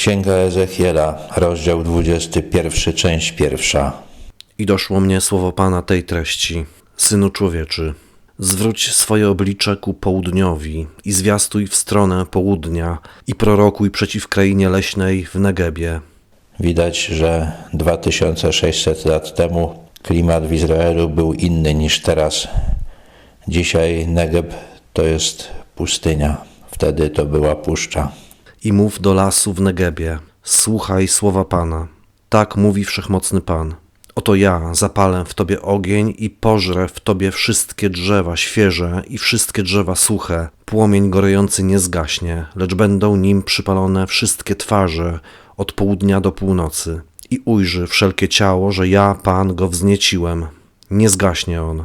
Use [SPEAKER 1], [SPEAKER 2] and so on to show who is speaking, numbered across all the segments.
[SPEAKER 1] Księga Ezechiela, rozdział 21, część pierwsza.
[SPEAKER 2] I doszło mnie słowo Pana tej treści. Synu człowieczy, zwróć swoje oblicze ku południowi i zwiastuj w stronę południa i prorokuj przeciw krainie leśnej w Negebie.
[SPEAKER 1] Widać, że 2600 lat temu klimat w Izraelu był inny niż teraz. Dzisiaj Negeb to jest pustynia, wtedy to była puszcza.
[SPEAKER 2] I mów do lasu w Negebie, słuchaj słowa Pana. Tak mówi Wszechmocny Pan. Oto ja zapalę w tobie ogień i pożrę w tobie wszystkie drzewa świeże i wszystkie drzewa suche. Płomień gorejący nie zgaśnie, lecz będą nim przypalone wszystkie twarze od południa do północy. I ujrzy wszelkie ciało, że ja, Pan, go wznieciłem. Nie zgaśnie on.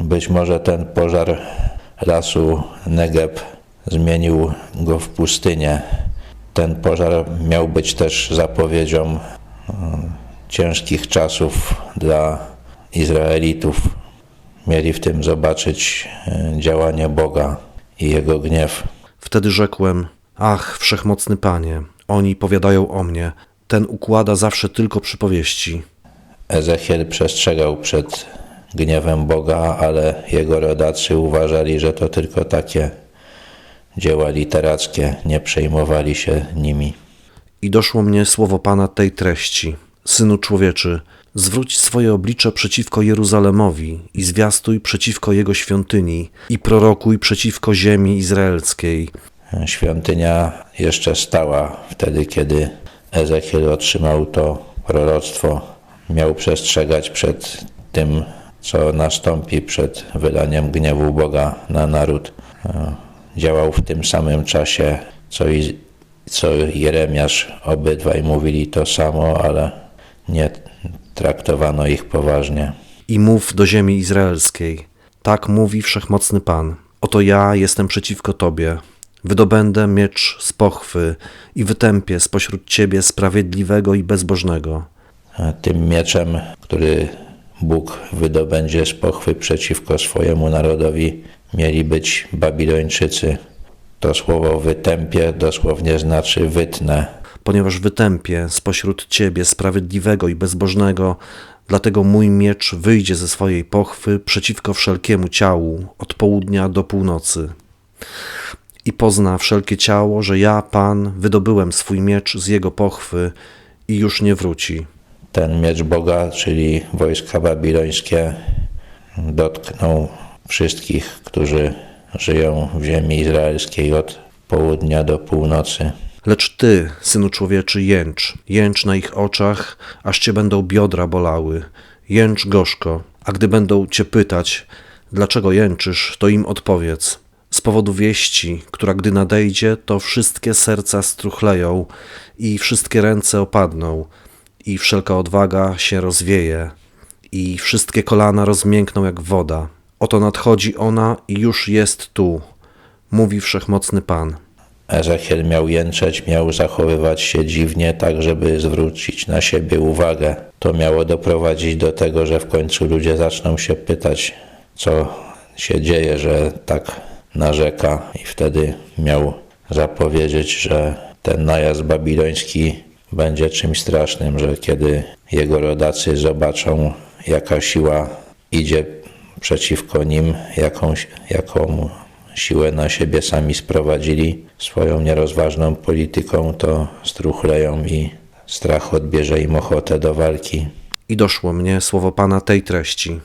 [SPEAKER 1] Być może ten pożar lasu Negeb zmienił go w pustynię. Ten pożar miał być też zapowiedzią mm, ciężkich czasów dla Izraelitów. Mieli w tym zobaczyć e, działanie Boga i jego gniew.
[SPEAKER 2] Wtedy rzekłem: Ach, wszechmocny Panie, oni powiadają o mnie. Ten układa zawsze tylko przypowieści.
[SPEAKER 1] Ezechiel przestrzegał przed gniewem Boga, ale jego rodacy uważali, że to tylko takie dzieła literackie, nie przejmowali się nimi.
[SPEAKER 2] I doszło mnie słowo Pana tej treści: Synu człowieczy, zwróć swoje oblicze przeciwko Jeruzalemowi i zwiastuj przeciwko jego świątyni i prorokuj przeciwko ziemi izraelskiej.
[SPEAKER 1] Świątynia jeszcze stała wtedy, kiedy Ezechiel otrzymał to proroctwo. Miał przestrzegać przed tym, co nastąpi przed wylaniem gniewu Boga na naród. Działał w tym samym czasie, co, i, co Jeremiasz. Obydwaj mówili to samo, ale nie traktowano ich poważnie.
[SPEAKER 2] I mów do ziemi izraelskiej: Tak mówi wszechmocny Pan. Oto ja jestem przeciwko tobie. Wydobędę miecz z pochwy i wytępię spośród ciebie sprawiedliwego i bezbożnego.
[SPEAKER 1] A Tym mieczem, który Bóg wydobędzie z pochwy przeciwko swojemu narodowi, mieli być Babilończycy. To słowo wytępie dosłownie znaczy wytnę.
[SPEAKER 2] ponieważ wytępię spośród ciebie sprawiedliwego i bezbożnego, dlatego mój miecz wyjdzie ze swojej pochwy przeciwko wszelkiemu ciału od południa do północy. I pozna wszelkie ciało, że ja, Pan, wydobyłem swój miecz z jego pochwy i już nie wróci.
[SPEAKER 1] Ten miecz Boga, czyli wojska babilońskie, dotknął wszystkich, którzy żyją w ziemi izraelskiej od południa do północy.
[SPEAKER 2] Lecz ty, synu człowieczy, jęcz, jęcz na ich oczach, aż cię będą biodra bolały. Jęcz gorzko, a gdy będą cię pytać, dlaczego jęczysz, to im odpowiedz. Z powodu wieści, która gdy nadejdzie, to wszystkie serca struchleją i wszystkie ręce opadną, i wszelka odwaga się rozwieje, i wszystkie kolana rozmiękną jak woda. Oto nadchodzi ona i już jest tu, mówi wszechmocny Pan.
[SPEAKER 1] Ezechiel miał jęczeć, miał zachowywać się dziwnie, tak żeby zwrócić na siebie uwagę. To miało doprowadzić do tego, że w końcu ludzie zaczną się pytać, co się dzieje, że tak narzeka, i wtedy miał zapowiedzieć, że ten najazd babiloński będzie czymś strasznym, że kiedy jego rodacy zobaczą, jaka siła idzie przeciwko nim, jakąś, jaką siłę na siebie sami sprowadzili swoją nierozważną polityką, to struchleją i strach odbierze im ochotę do walki.
[SPEAKER 2] I doszło mnie słowo Pana tej treści.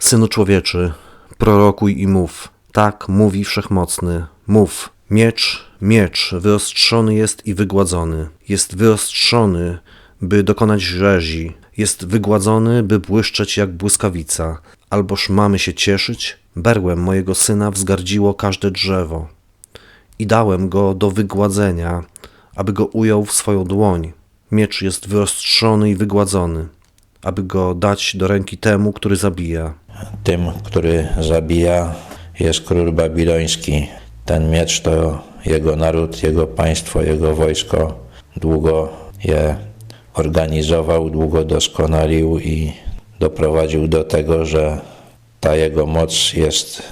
[SPEAKER 2] Synu człowieczy, prorokuj i mów. Tak mówi wszechmocny. Mów. Miecz, miecz, wyostrzony jest i wygładzony. Jest wyostrzony, by dokonać rzezi. Jest wygładzony, by błyszczeć jak błyskawica. Alboż mamy się cieszyć? Berłem mojego syna wzgardziło każde drzewo. I dałem go do wygładzenia, aby go ujął w swoją dłoń. Miecz jest wyostrzony i wygładzony, aby go dać do ręki temu, który zabija.
[SPEAKER 1] Tym, który zabija, jest król babiloński. Ten miecz to jego naród, jego państwo, jego wojsko. Długo je organizował, długo doskonalił i doprowadził do tego, że ta jego moc jest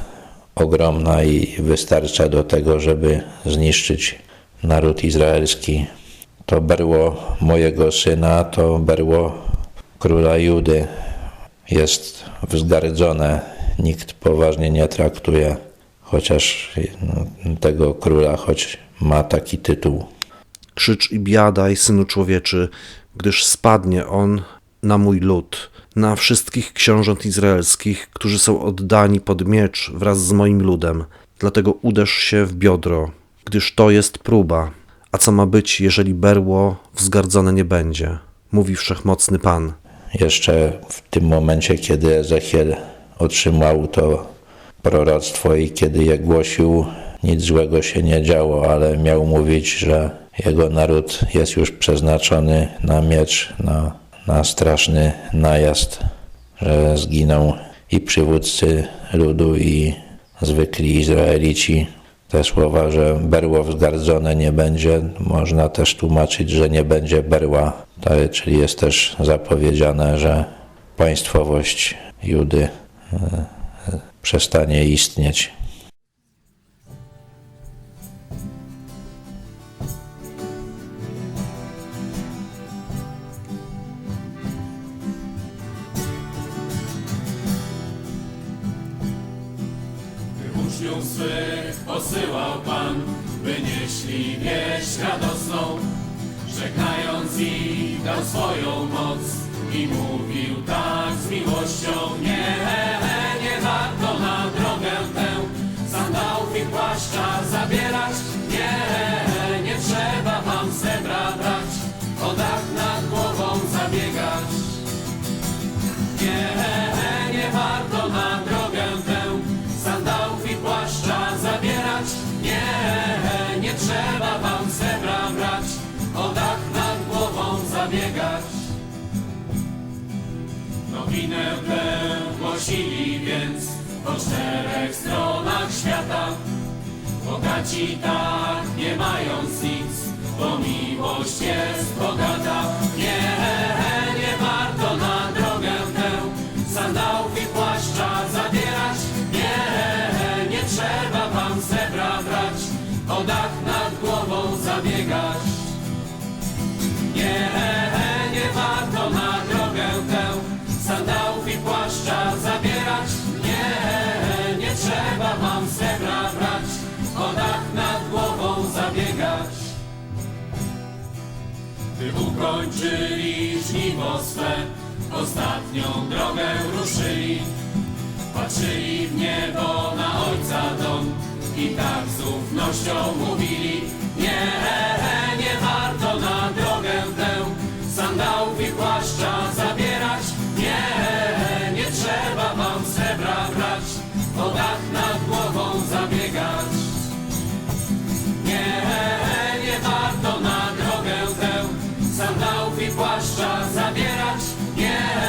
[SPEAKER 1] ogromna i wystarcza do tego, żeby zniszczyć naród izraelski. to berło mojego syna, to berło króla Judy jest wzgardzone. Nikt poważnie nie traktuje, chociaż tego króla, choć ma taki tytuł.
[SPEAKER 2] Krzycz i biadaj, synu człowieczy, gdyż spadnie on na mój lud, na wszystkich książąt izraelskich, którzy są oddani pod miecz wraz z moim ludem. Dlatego uderz się w biodro, gdyż to jest próba. A co ma być, jeżeli berło wzgardzone nie będzie? Mówi wszechmocny Pan.
[SPEAKER 1] Jeszcze w tym momencie, kiedy Ezechiel otrzymał to proroctwo i kiedy je głosił, nic złego się nie działo, ale miał mówić, że jego naród jest już przeznaczony na miecz, na, na straszny najazd, że zginą i przywódcy ludu, i zwykli Izraelici. Te słowa, że berło wzgardzone nie będzie, można też tłumaczyć, że nie będzie berła, tak, czyli jest też zapowiedziane, że państwowość Judy e, e, przestanie istnieć.
[SPEAKER 3] Swych posyłał Pan, by nieśli wieść radosną, żegnając ich dał swoją moc i mówił tak z miłością. Nie, trzeba wam srebra brać, o dach nad głową zabiegać. Nowinę tę głosili więc po czterech stronach świata. Bogaci tak nie mając nic, ukończyli żniwo swe, ostatnią drogę ruszyli. Patrzyli w niebo na Ojca dom i tak z ufnością mówili Nie, Yeah.